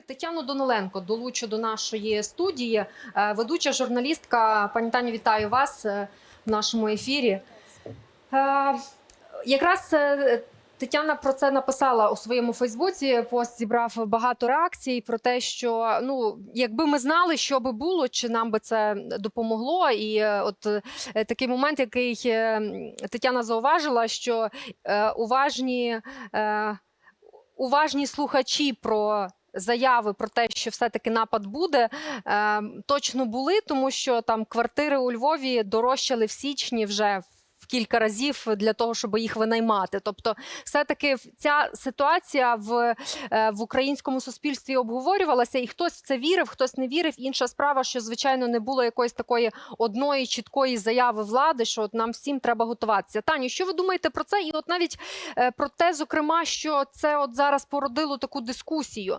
Тетяну Доноленко долучу до нашої студії. Е, Ведуча журналістка. Пані Таню, вітаю вас е, в нашому ефірі. Е, Якраз Тетяна про це написала у своєму Фейсбуці. Пост зібрав багато реакцій про те, що ну, якби ми знали, що би було, чи нам би це допомогло. І от такий момент, який Тетяна зауважила, що уважні. Уважні слухачі про заяви про те, що все-таки напад буде, е, точно були, тому що там квартири у Львові дорожчали в січні вже. Кілька разів для того, щоб їх винаймати. Тобто, все-таки ця ситуація в, е, в українському суспільстві обговорювалася, і хтось в це вірив, хтось не вірив. Інша справа, що звичайно не було якоїсь такої одної чіткої заяви влади, що от нам всім треба готуватися. Таню, що ви думаєте про це? І от навіть е, про те, зокрема, що це от зараз породило таку дискусію.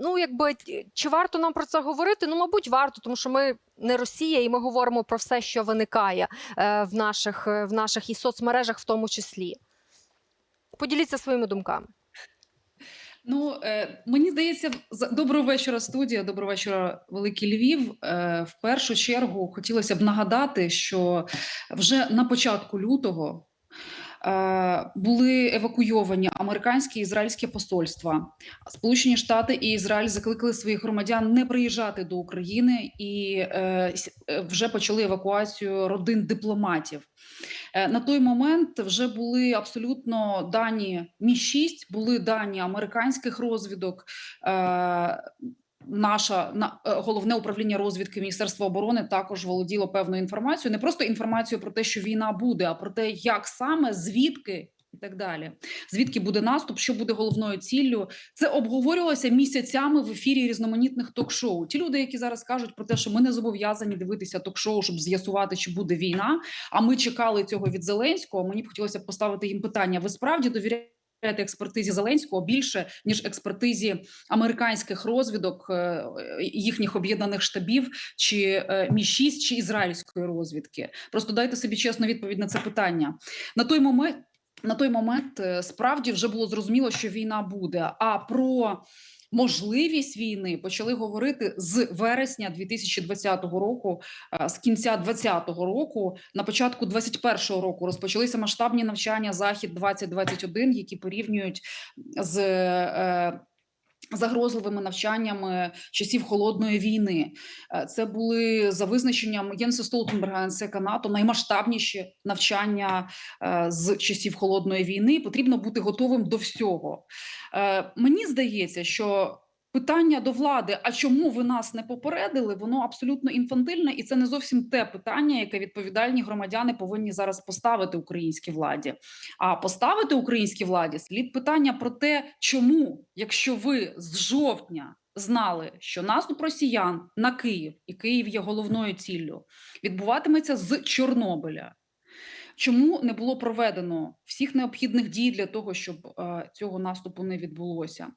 Ну, якби чи варто нам про це говорити? Ну, мабуть, варто, тому що ми не Росія, і ми говоримо про все, що виникає е, в наших е, в наших і соцмережах, в тому числі. Поділіться своїми думками. Ну е, мені здається, доброго вечора, студія. Доброго вечора, великий Львів. В першу чергу хотілося б нагадати, що вже на початку лютого. Е, Були евакуйовані американські і ізраїльські посольства. Сполучені Штати і Ізраїль закликали своїх громадян не приїжджати до України і е, е, вже почали евакуацію родин дипломатів. На той момент вже були абсолютно дані Мі 6 були дані американських розвідок. Наша на е, головне управління розвідки Міністерства оборони також володіло певною інформацією, не просто інформацією про те, що війна буде, а про те, як саме, звідки і так далі. Звідки буде наступ, що буде головною ціллю. Це обговорювалося місяцями в ефірі різноманітних ток-шоу. Ті люди, які зараз кажуть про те, що ми не зобов'язані дивитися ток-шоу, щоб з'ясувати, чи буде війна. А ми чекали цього від Зеленського. Мені б хотілося поставити їм питання: ви справді довіряєте експертизі Зеленського більше ніж експертизі американських розвідок, е, їхніх об'єднаних штабів, чи е, мі 6 чи ізраїльської розвідки? Просто дайте собі чесну відповідь на це питання. На той момент. На той момент е, справді вже було зрозуміло, що війна буде. А про можливість війни почали говорити з вересня 2020 року, е, з кінця 2020 року, на початку 2021 року розпочалися масштабні навчання Захід 2021 які порівнюють з. Загрозливими навчаннями часів холодної війни Е, це були за визначенням Єнса Столтенберга НСК НАТО наймасштабніші навчання е, з часів холодної війни. Потрібно бути готовим до всього. Е, Мені здається, що питання до влади, а чому ви нас не попередили, воно абсолютно інфантильне, і це не зовсім те питання, яке відповідальні громадяни повинні зараз поставити українській владі. А поставити українській владі слід питання про те, чому, якщо ви з жовтня знали, що наступ росіян на Київ і Київ є головною ціллю, відбуватиметься з Чорнобиля. Чому не було проведено всіх необхідних дій для того, щоб е, цього наступу не відбулося?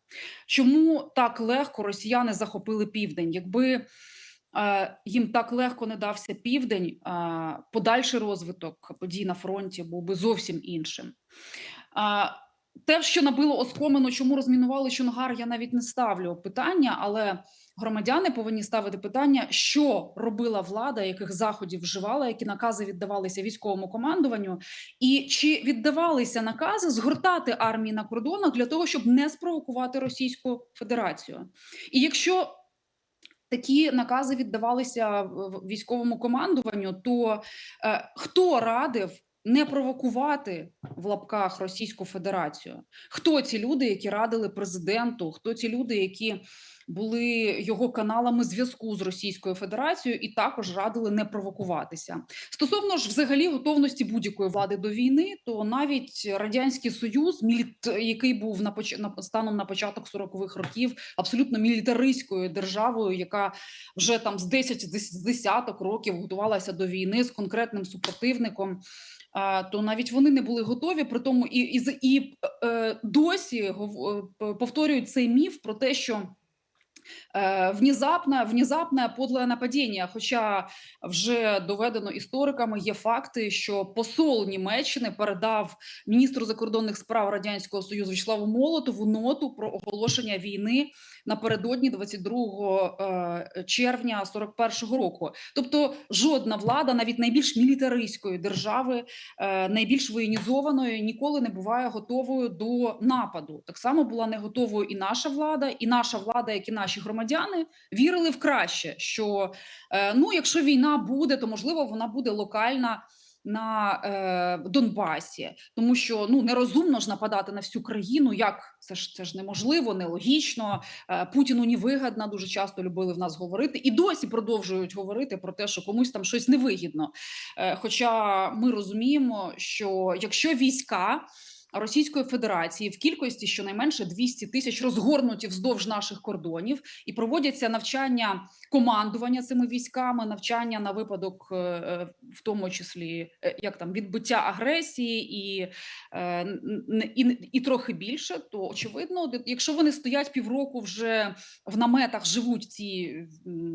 Чому так легко росіяни захопили південь? Якби е, їм так легко не дався південь, е, подальший розвиток подій на фронті був би зовсім іншим. Те, що набило оскомину, чому розмінували Чонгар, я навіть не ставлю питання, але громадяни повинні ставити питання, що робила влада, яких заходів вживала, які накази віддавалися військовому командуванню, і чи віддавалися накази згортати армії на кордонах для того, щоб не спровокувати Російську Федерацію. І якщо такі накази віддавалися військовому командуванню, то е, хто радив не провокувати в лапках Російську Федерацію? Хто ці люди, які радили президенту? Хто ці люди, які були його каналами зв'язку з Російською Федерацією, і також радили не провокуватися? Стосовно ж взагалі готовності будь-якої влади до війни, то навіть радянський союз, який був на поч... станом на початок 40-х років, абсолютно мілітаристською державою, яка вже там з 10 з десяток років готувалася до війни з конкретним супротивником. То навіть вони не були готові, при тому і, і, і е, досі е, повторюють цей міф про те, що внезапне, внезапне подле нападіння. Хоча вже доведено істориками, є факти, що посол Німеччини передав міністру закордонних справ Радянського Союзу Вячеславу Молотову ноту про оголошення війни напередодні 22 е, червня 41-го року. Тобто жодна влада, навіть найбільш мілітаристської держави, е, найбільш воєнізованої, ніколи не буває готовою до нападу. Так само була не готовою і наша влада, і наша влада, як і наші громадяни, вірили в краще, що е, ну, якщо війна буде, то можливо вона буде локальна. На е, Донбасі, тому що ну нерозумно ж нападати на всю країну. Як це ж це ж неможливо, нелогічно. Е, Путіну невигідно, дуже часто любили в нас говорити, і досі продовжують говорити про те, що комусь там щось невигідно. Е, Хоча ми розуміємо, що якщо війська Російської Федерації в кількості щонайменше 200 тисяч розгорнуті вздовж наших кордонів і проводяться навчання командування цими військами, навчання на випадок, е, е, в тому числі е, як там відбиття агресії і, і, і трохи більше, то очевидно, якщо вони стоять півроку вже в наметах, живуть ці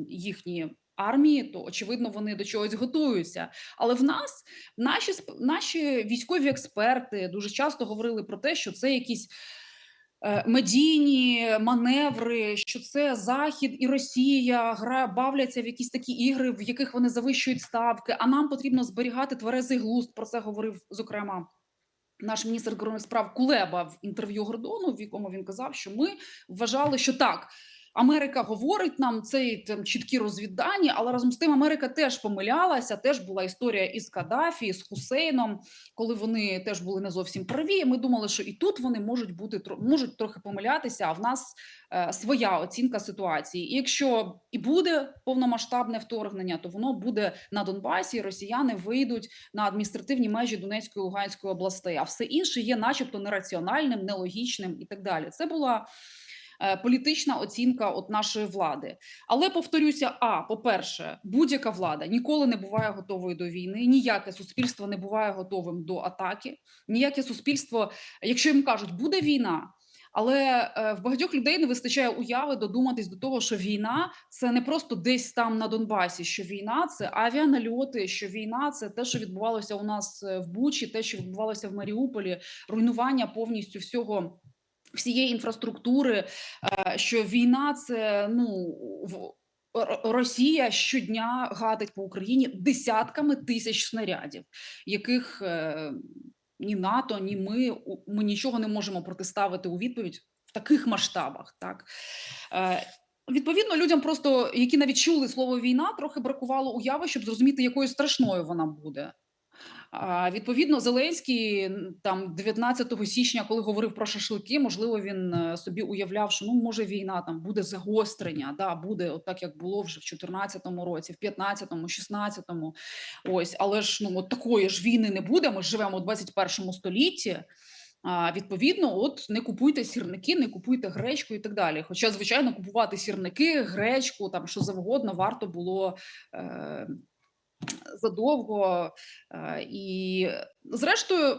їхні. Армії, то очевидно вони до чогось готуються. Але в нас наші наші військові експерти дуже часто говорили про те, що це якісь е, медійні маневри, що це Захід і Росія гра бавляться в якісь такі ігри, в яких вони завищують ставки. А нам потрібно зберігати тверезий глузд. Про це говорив зокрема. Наш міністр закордонних справ Кулеба в інтерв'ю Гордону, в якому він казав, що ми вважали, що так. Америка говорить нам цей там чіткі розвіддані, але разом з тим Америка теж помилялася. Теж була історія із Каддафі, з Хусейном, коли вони теж були не зовсім праві. Ми думали, що і тут вони можуть бути можуть трохи помилятися. А в нас е, своя оцінка ситуації. І якщо і буде повномасштабне вторгнення, то воно буде на Донбасі. Росіяни вийдуть на адміністративні межі Донецької Луганської областей. А все інше є, начебто, нераціональним, нелогічним і так далі. Це була політична оцінка от нашої влади. Але повторюся: а по-перше, будь-яка влада ніколи не буває готовою до війни. Ніяке суспільство не буває готовим до атаки. Ніяке суспільство, якщо їм кажуть, буде війна. Але е, в багатьох людей не вистачає уяви додуматись до того, що війна це не просто десь там на Донбасі. Що війна це авіанальоти, що війна це те, що відбувалося у нас е, в Бучі, те, що відбувалося в Маріуполі, руйнування повністю всього. Всієї інфраструктури, е, що війна це ну Росія щодня гатить по Україні десятками тисяч снарядів, яких е, ні НАТО, ні ми, ми нічого не можемо протиставити у відповідь в таких масштабах. Так е, відповідно, людям просто які навіть чули слово війна, трохи бракувало уяви, щоб зрозуміти, якою страшною вона буде. Відповідно, Зеленський там 19 січня, коли говорив про шашлики, можливо, він е, собі уявляв, що ну може війна там буде загострення, да буде от так, як було вже в 14-му році, в 15-му, 16-му. Ось, але ж ну от такої ж війни не буде. Ми живемо у 21 столітті. А, відповідно, от не купуйте сірники, не купуйте гречку і так далі. Хоча, звичайно, купувати сірники, гречку, там що завгодно варто було. Е- задовго. Е, І зрештою,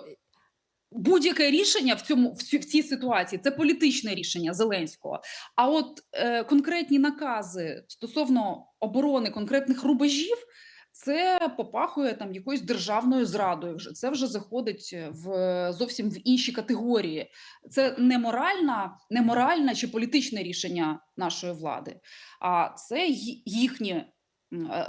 будь-яке рішення в цьому в цій ситуації це політичне рішення Зеленського. А от е, конкретні накази стосовно оборони конкретних рубежів. Це попахує там якоюсь державною зрадою. Вже це вже заходить в зовсім в інші категорії. Це не моральна, не моральне чи політичне рішення нашої влади, а це їхнє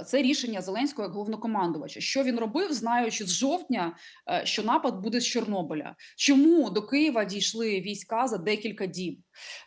Це рішення Зеленського як головнокомандувача. Що він робив, знаючи з жовтня, е, що напад буде з Чорнобиля. Чому до Києва дійшли війська за декілька діб?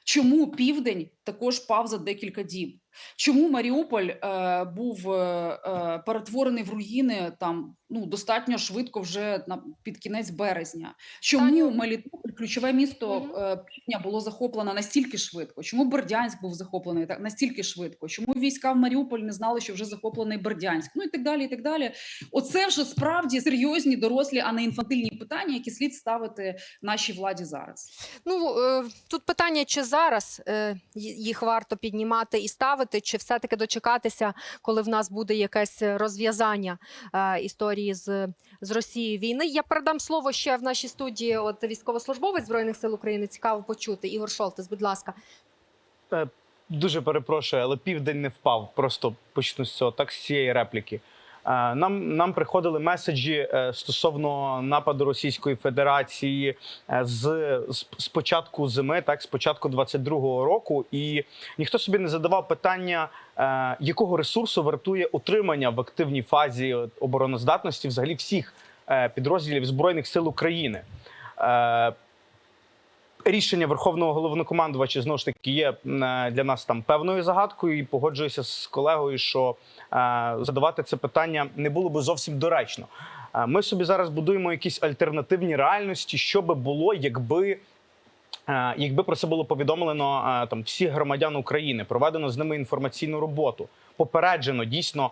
Чому південь також пав за декілька діб? Чому Маріуполь е, був е, е, перетворений в руїни там ну достатньо швидко, вже на під кінець березня? Чому Таню, Мелітополь, ключове місто е, півдня, було захоплено настільки швидко? Чому Бердянськ був захоплений так настільки швидко? Чому війська в Маріуполь не знали, що вже захоплений Бердянськ? Ну і так далі. І так далі. Оце вже справді серйозні дорослі, а не інфантильні питання, які слід ставити нашій владі зараз. Ну е, тут питання, чи зараз е, їх варто піднімати і ставити, чи все-таки дочекатися, коли в нас буде якесь розв'язання історії з, з Росією війни. Я передам слово ще в нашій студії. От військовослужбовець збройних сил України цікаво почути. Ігор Шолтес, будь ласка. Е, Дуже перепрошую, але південь не впав. Просто почну з цього, так з цієї репліки. Е, Нам, нам приходили меседжі е, стосовно нападу Російської Федерації з, з, початку зими, так з початку 22-го року, і ніхто собі не задавав питання, якого ресурсу вартує утримання в активній фазі обороноздатності взагалі всіх підрозділів збройних сил України. Рішення Верховного головнокомандувача знову ж таки є е, для нас там певною загадкою, і погоджуюся з колегою, що е, задавати це питання не було би зовсім доречно. Е, Ми собі зараз будуємо якісь альтернативні реальності, що би було, якби. Якби про це було повідомлено там всіх громадян України, проведено з ними інформаційну роботу, попереджено дійсно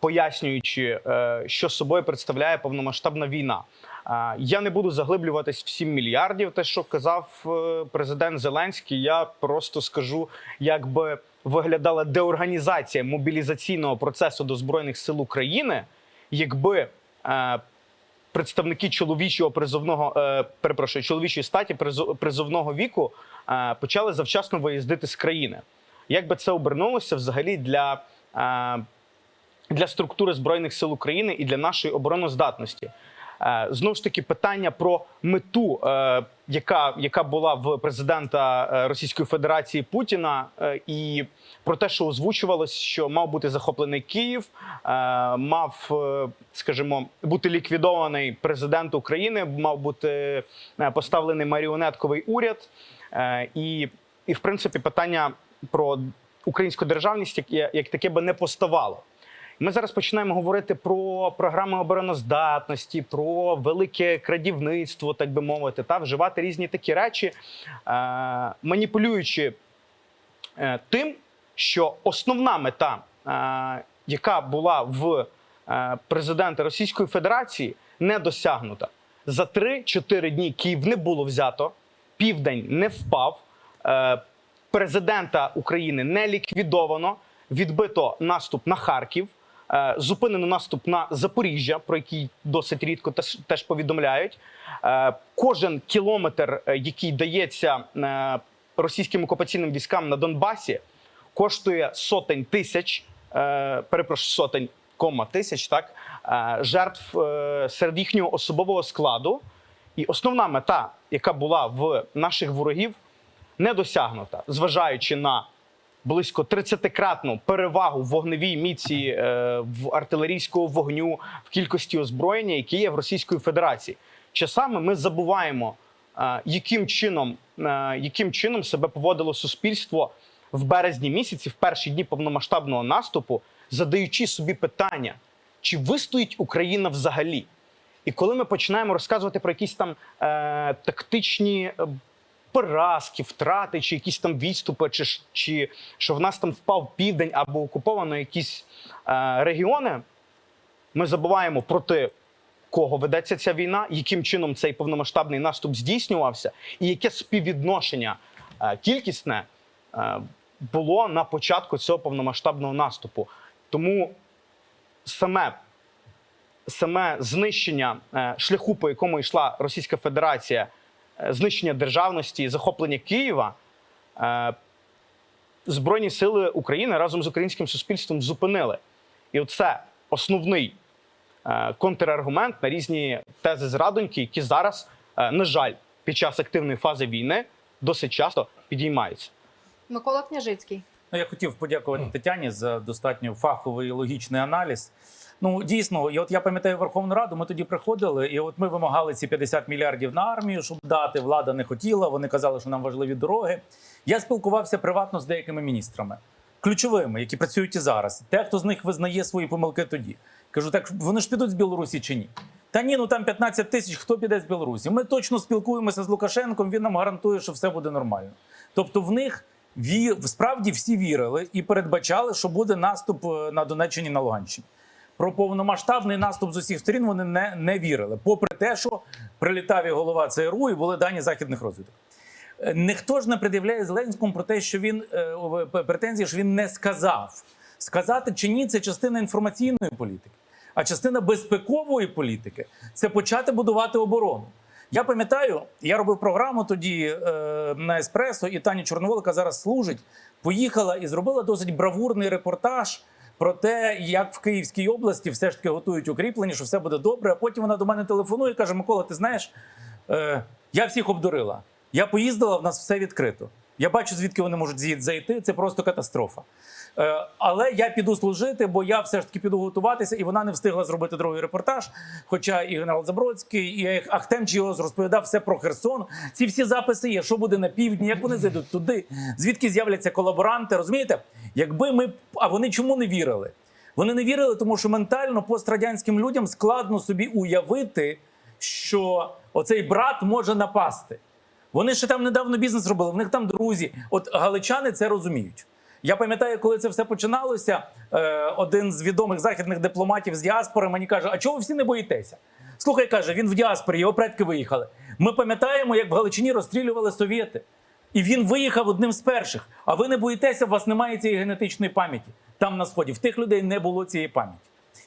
пояснюючи, що собою представляє повномасштабна війна. Я не буду заглиблюватись в 7 мільярдів. Те, що казав е, президент Зеленський, я просто скажу, як би виглядала деорганізація мобілізаційного процесу до збройних сил України, якби е, представники чоловічого призовного е, перепрошую, чоловічої статі призов- призовного віку почали завчасно виїздити з країни. Як би це обернулося взагалі для, для структури збройних сил України і для нашої обороноздатності? Е, Знову ж таки, питання про мету, е, яка, яка була в президента е, Російської Федерації Путіна, і про те, що озвучувалось, що мав бути захоплений Київ, мав, скажімо, бути ліквідований президент України, мав бути поставлений маріонетковий уряд. І, і в принципі, питання про українську державність як, як таке би не поставало. Ми зараз починаємо говорити про програми обороноздатності, про велике крадівництво, так би мовити, та вживати різні такі речі, е, маніпулюючи е, тим, що основна мета, е, яка була в президента Російської Федерації, не досягнута. За 3-4 дні Київ не було взято, південь не впав. Президента України не ліквідовано, відбито наступ на Харків, зупинено наступ на Запоріжжя, про який досить рідко теж, повідомляють. Е, Кожен кілометр, е, який дається е, російським окупаційним військам на Донбасі, коштує сотень тисяч, е, перепрошую, сотень кома тисяч, так е, жертв е, серед їхнього особового складу. І основна мета, яка була в наших ворогів, не досягнута, зважаючи на близько 30-кратну перевагу вогневій міці е, в артилерійського вогню в кількості озброєння, які є в Російської Федерації. Часами ми забуваємо, е, яким чином, е, яким чином себе поводило суспільство в березні місяці, в перші дні повномасштабного наступу, задаючи собі питання, чи вистоїть Україна взагалі? І коли ми починаємо розказувати про якісь там е, тактичні поразки, втрати, чи якісь там відступи, чи, чи що в нас там впав південь або окуповано якісь е, регіони, ми забуваємо проти кого ведеться ця війна, яким чином цей повномасштабний наступ здійснювався, і яке співвідношення е, кількісне е, було на початку цього повномасштабного наступу. Тому саме саме знищення е, шляху, по якому йшла Російська Федерація, знищення державності, захоплення Києва, е, Збройні сили України разом з українським суспільством зупинили. І оце основний е, контраргумент на різні тези зрадоньки, які зараз, е, на жаль, під час активної фази війни досить часто підіймаються. Микола Княжицький. Ну, я хотів подякувати Тетяні за достатньо фаховий і логічний аналіз. Ну дійсно, і от я пам'ятаю Верховну Раду. Ми тоді приходили, і от ми вимагали ці 50 мільярдів на армію, щоб дати. Влада не хотіла. Вони казали, що нам важливі дороги. Я спілкувався приватно з деякими міністрами, ключовими, які працюють і зараз. Те, хто з них визнає свої помилки тоді. Кажу, так вони ж підуть з Білорусі чи ні? Та ні, ну там 15 тисяч, хто піде з Білорусі? Ми точно спілкуємося з Лукашенком. Він нам гарантує, що все буде нормально. Тобто, в них ві... справді всі вірили і передбачали, що буде наступ е, на Донеччині на Луганщині. Про повномасштабний наступ з усіх сторін вони не, не вірили, попри те, що прилітав і голова ЦРУ і були дані західних розвідок. Е, Ніхто ж не пред'являє Зеленському про те, що він е, претензії, що він не сказав. Сказати чи ні, це частина інформаційної політики, а частина безпекової політики це почати будувати оборону. Я пам'ятаю, я робив програму тоді е, на Еспресо, і Таня Чорноволика зараз служить. Поїхала і зробила досить бравурний репортаж про те, як в Київській області все ж таки готують укріплення, що все буде добре. А потім вона до мене телефонує і каже: Микола, ти знаєш, е, я всіх обдурила. Я поїздила, в нас все відкрито. Я бачу, звідки вони можуть зайти. Це просто катастрофа. Е, але я піду служити, бо я все ж таки піду готуватися, і вона не встигла зробити другий репортаж. Хоча і генерал Забродський, і Ахтем Чіоз розповідав все про Херсон. Ці всі записи є, що буде на півдні, як вони зайдуть туди, звідки з'являться колаборанти. Розумієте? Якби ми а вони чому не вірили? Вони не вірили, тому що ментально пострадянським людям складно собі уявити, що оцей брат може напасти. Вони ще там недавно бізнес робили, в них там друзі. От галичани це розуміють. Я пам'ятаю, коли це все починалося. Е, один з відомих західних дипломатів з діаспори мені каже: А чого ви всі не боїтеся? Слухай, каже, він в діаспорі, його предки виїхали. Ми пам'ятаємо, як в Галичині розстрілювали совєти. І він виїхав одним з перших. А ви не боїтеся, у вас немає цієї генетичної пам'яті. Там на сході в тих людей не було цієї пам'яті.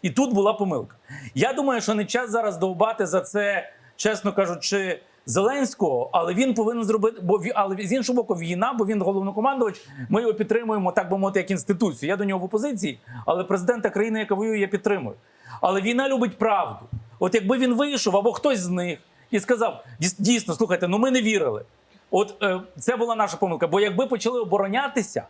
І тут була помилка. Я думаю, що не час зараз довбати за це, чесно кажучи, Зеленського, але він повинен зробити, бо але з іншого боку, війна, бо він головнокомандувач. Ми його підтримуємо, так би мовити, як інституцію. Я до нього в опозиції, але президента країни, яка воює, я підтримую. Але війна любить правду. От якби він вийшов або хтось з них і сказав: дійсно, слухайте, ну ми не вірили. От е, це була наша помилка. Бо якби почали оборонятися,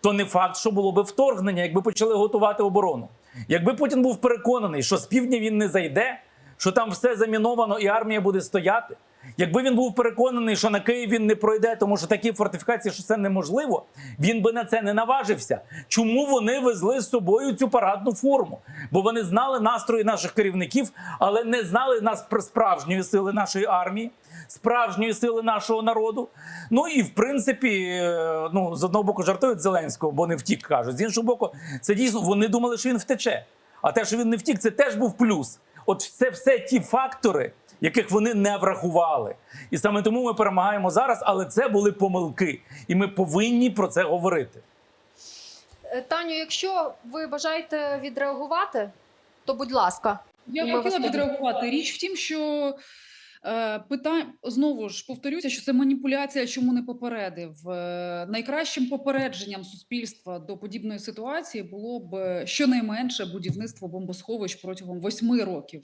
то не факт, що було би вторгнення, якби почали готувати оборону. Якби Путін був переконаний, що з півдня він не зайде, що там все заміновано і армія буде стояти. Якби він був переконаний, що на Київ він не пройде, тому що такі фортифікації, що це неможливо, він би на це не наважився. Чому вони везли з собою цю парадну форму? Бо вони знали настрої наших керівників, але не знали нас про справжньої сили нашої армії, справжньої сили нашого народу. Ну і в принципі, е, ну з одного боку жартують Зеленського, бо не втік, кажуть. З іншого боку, це дійсно вони думали, що він втече. А те, що він не втік, це теж був плюс. От це все ті фактори, яких вони не врахували. І саме тому ми перемагаємо зараз, але це були помилки, і ми повинні про це говорити. Е, Таню, якщо ви бажаєте відреагувати, то будь ласка. Я Ми хотіла відреагувати. Річ в тім, що е, питань знову ж повторюся, що це маніпуляція, чому не попередив. Е, найкращим попередженням суспільства до подібної ситуації було б е, щонайменше будівництво бомбосховищ протягом восьми років.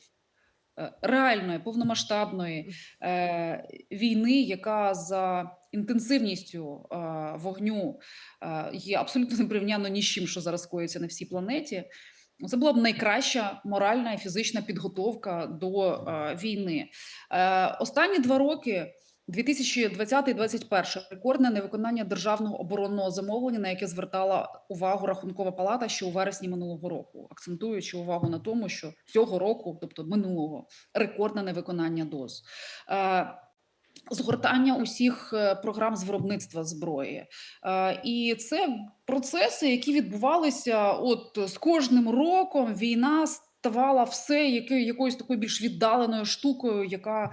Е, Реальної повномасштабної е, війни, яка за інтенсивністю е, вогню е, є абсолютно непорівняно ні з чим, що зараз коїться на всій планеті. Це була б найкраща моральна і фізична підготовка до е, війни. Е, останні два роки. 2020-2021 рекордне невиконання державного оборонного замовлення, на яке звертала увагу Рахункова палата ще у вересні минулого року, акцентуючи увагу на тому, що цього року, тобто минулого, рекордне невиконання доз. Е, Згортання усіх е, програм з виробництва зброї, Е, і це процеси, які відбувалися. От з кожним роком війна ставала все якоюсь такою більш віддаленою штукою, яка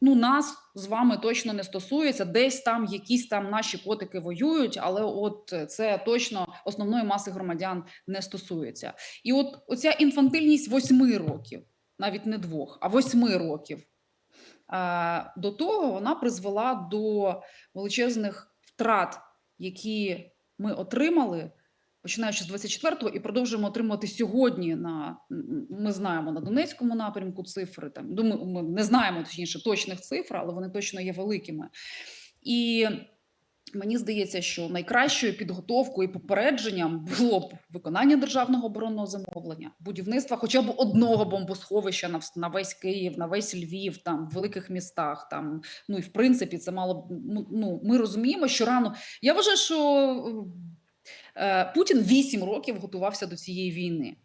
ну нас з вами точно не стосується. Десь там якісь там наші котики воюють, але от це точно основної маси громадян не стосується. І от оця інфантильність восьми років, навіть не двох, а восьми років. е, До того вона призвела до величезних втрат, які ми отримали, починаючи з 24-го, і продовжуємо отримувати сьогодні. На ми знаємо на Донецькому напрямку цифри. Там думаю, ми не знаємо точніше точних цифр, але вони точно є великими. І мені здається, що найкращою підготовкою і попередженням було б виконання державного оборонного замовлення, будівництва хоча б одного бомбосховища на, на весь Київ, на весь Львів, там в великих містах. Там ну і в принципі це мало б ну, ну ми розуміємо, що рано я вважаю, що Путін вісім років готувався до цієї війни.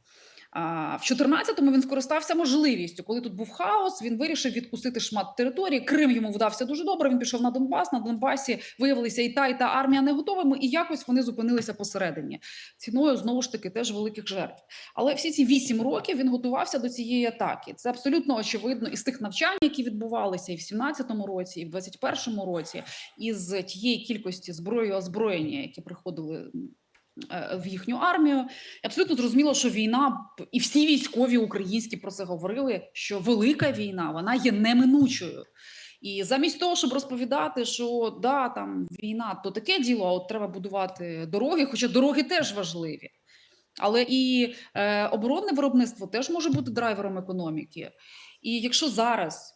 А в 14-му він скористався можливістю, коли тут був хаос. Він вирішив відкусити шмат території. Крим йому вдався дуже добре. Він пішов на Донбас. На Донбасі виявилися і та, і та армія не готовими, і якось вони зупинилися посередині. Ціною знову ж таки теж великих жертв. Але всі ці вісім років він готувався до цієї атаки. Це абсолютно очевидно із тих навчань, які відбувалися і в 17-му році, і в 21-му році, із тієї кількості зброї озброєння, які приходили в їхню армію. І Абсолютно зрозуміло, що війна і всі військові українські про це говорили, що велика війна вона є неминучою. І замість того, щоб розповідати, що да, там війна то таке діло, а от треба будувати дороги, хоча дороги теж важливі. Але і е, оборонне виробництво теж може бути драйвером економіки. І якщо зараз,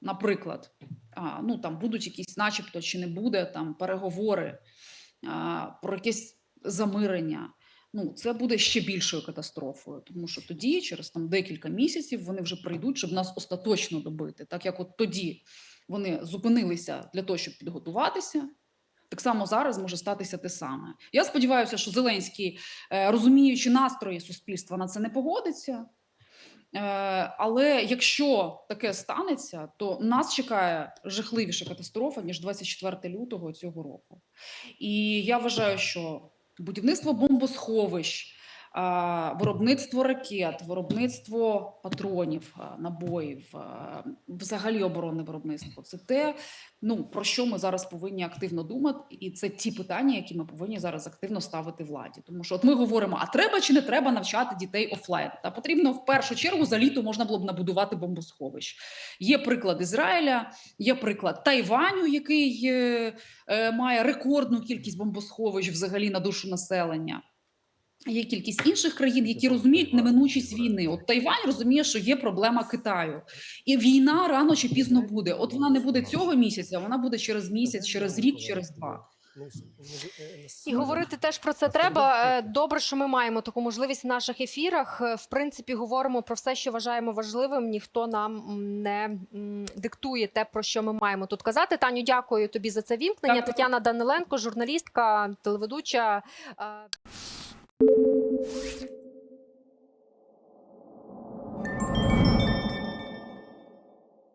наприклад, а, ну там будуть якісь, начебто, чи не буде там переговори а, про якесь замирення. Ну, це буде ще більшою катастрофою, тому що тоді, через там декілька місяців, вони вже прийдуть, щоб нас остаточно добити. Так як от тоді вони зупинилися для того, щоб підготуватися. Так само зараз може статися те саме. Я сподіваюся, що Зеленський, е, розуміючи настрої суспільства, на це не погодиться. Е, Але якщо таке станеться, то нас чекає жахливіша катастрофа ніж 24 лютого цього року. І я вважаю, що будівництво бомбосховищ, виробництво ракет, виробництво патронів, набоїв, взагалі оборонне виробництво це те, ну про що ми зараз повинні активно думати, і це ті питання, які ми повинні зараз активно ставити владі. Тому що от ми говоримо: а треба чи не треба навчати дітей офлайн? Та потрібно в першу чергу за літо можна було б набудувати бомбосховищ. Є приклад Ізраїля, є приклад Тайваню, який е, е, має рекордну кількість бомбосховищ взагалі на душу населення. Є кількість інших країн, які розуміють неминучість війни. От Тайвань розуміє, що є проблема Китаю, і війна рано чи пізно буде. От вона не буде цього місяця, вона буде через місяць, через рік, через два. І говорити теж про це треба. Е, Добре, що ми маємо таку можливість в наших ефірах. Е, В принципі, говоримо про все, що вважаємо важливим. Ніхто нам не диктує те, про що ми маємо тут казати. Таню, дякую тобі за це вімкнення. Дякую. Тетяна Даниленко, журналістка, телеведуча. Е,